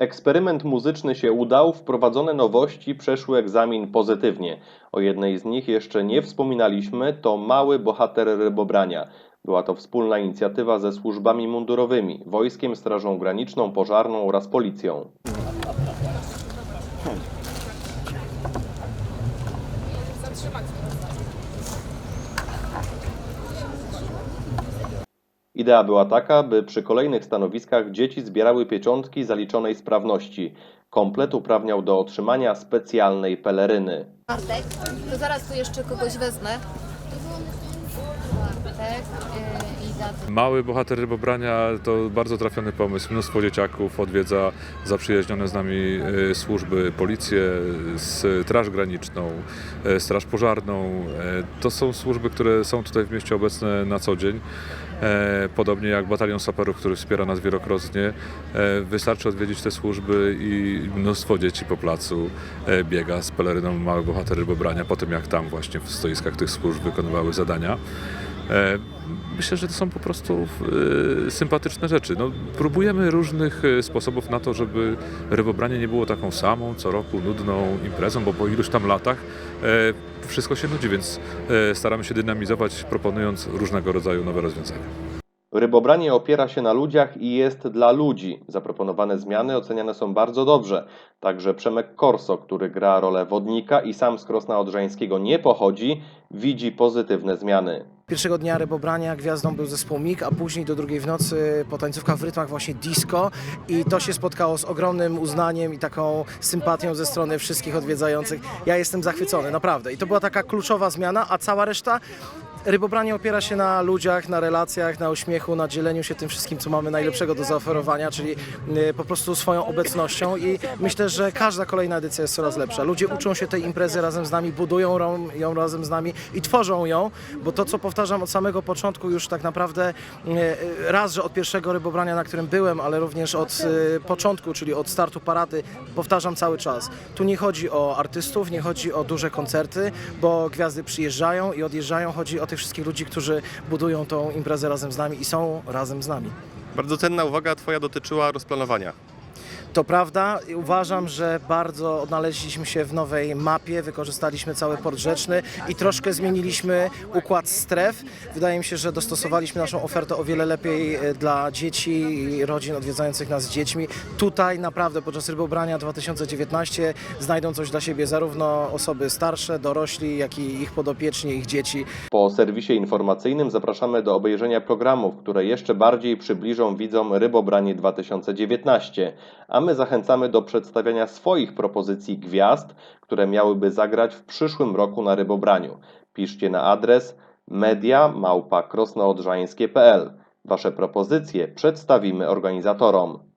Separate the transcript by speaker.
Speaker 1: Eksperyment muzyczny się udał, wprowadzone nowości przeszły egzamin pozytywnie. O jednej z nich jeszcze nie wspominaliśmy, to Mały Bohater Rybobrania. Była to wspólna inicjatywa ze służbami mundurowymi, Wojskiem, Strażą Graniczną, Pożarną oraz Policją. Idea była taka, by przy kolejnych stanowiskach dzieci zbierały pieczątki zaliczonej sprawności. Komplet uprawniał do otrzymania specjalnej peleryny.
Speaker 2: Bartek, to zaraz tu jeszcze kogoś wezmę. Bartek.
Speaker 3: Mały bohater rybobrania to bardzo trafiony pomysł. Mnóstwo dzieciaków odwiedza zaprzyjaźnione z nami e, służby, policję, Straż Graniczną, e, Straż Pożarną. E, To są służby, które są tutaj w mieście obecne na co dzień. Podobnie jak batalion saperów, który wspiera nas wielokrotnie. Wystarczy odwiedzić te służby i mnóstwo dzieci po placu biega z peleryną Mały Bohater Rybobrania po tym, jak tam właśnie w stoiskach tych służb wykonywały zadania. E, Myślę, że to są po prostu e, sympatyczne rzeczy. No, próbujemy różnych e, sposobów na to, żeby rybobranie nie było taką samą, co roku nudną imprezą, bo po iluś tam latach wszystko się nudzi, więc staramy się dynamizować, proponując różnego rodzaju nowe rozwiązania.
Speaker 1: Rybobranie opiera się na ludziach i jest dla ludzi. Zaproponowane zmiany oceniane są bardzo dobrze. Także Przemek Korso, który gra rolę wodnika i sam z Krosna Odrzańskiego nie pochodzi, widzi pozytywne zmiany.
Speaker 4: Pierwszego dnia rybobrania gwiazdą był zespół MIG, a później do drugiej w nocy potańcówka w rytmach właśnie disco i to się spotkało z ogromnym uznaniem i taką sympatią ze strony wszystkich odwiedzających. Ja jestem zachwycony, naprawdę. I to była taka kluczowa zmiana, a cała reszta Rybobranie opiera się na ludziach, na relacjach, na uśmiechu, na dzieleniu się tym wszystkim, co mamy najlepszego do zaoferowania, czyli y, po prostu swoją obecnością i myślę, że każda kolejna edycja jest coraz lepsza. Ludzie uczą się tej imprezy razem z nami, budują ją- razem z nami i tworzą ją, bo to, co powtarzam od samego początku już tak naprawdę y, y, raz, że od pierwszego rybobrania, na którym byłem, ale również od początku, czyli od startu parady, powtarzam cały czas. Tu nie chodzi o artystów, nie chodzi o duże koncerty, bo gwiazdy przyjeżdżają i odjeżdżają. Chodzi o tych wszystkich ludzi, którzy budują tą imprezę razem z nami i są razem z nami.
Speaker 5: Bardzo cenna uwaga Twoja dotyczyła rozplanowania.
Speaker 4: To prawda, uważam, że bardzo odnaleźliśmy się w nowej mapie, wykorzystaliśmy cały port rzeczny i troszkę zmieniliśmy układ stref. Wydaje mi się, że dostosowaliśmy naszą ofertę o wiele lepiej e, dla dzieci i rodzin odwiedzających nas z dziećmi. Tutaj naprawdę podczas rybobrania 2019 znajdą coś dla siebie zarówno osoby starsze, dorośli, jak i ich podopieczni, ich dzieci.
Speaker 1: Po serwisie informacyjnym zapraszamy do obejrzenia programów, które jeszcze bardziej przybliżą widzom Rybobranie 2019, a my zachęcamy do przedstawiania swoich propozycji gwiazd, które miałyby zagrać w przyszłym roku na Rybobraniu. Piszcie na adres media.krosnoodrzańskie.pl Wasze propozycje przedstawimy organizatorom.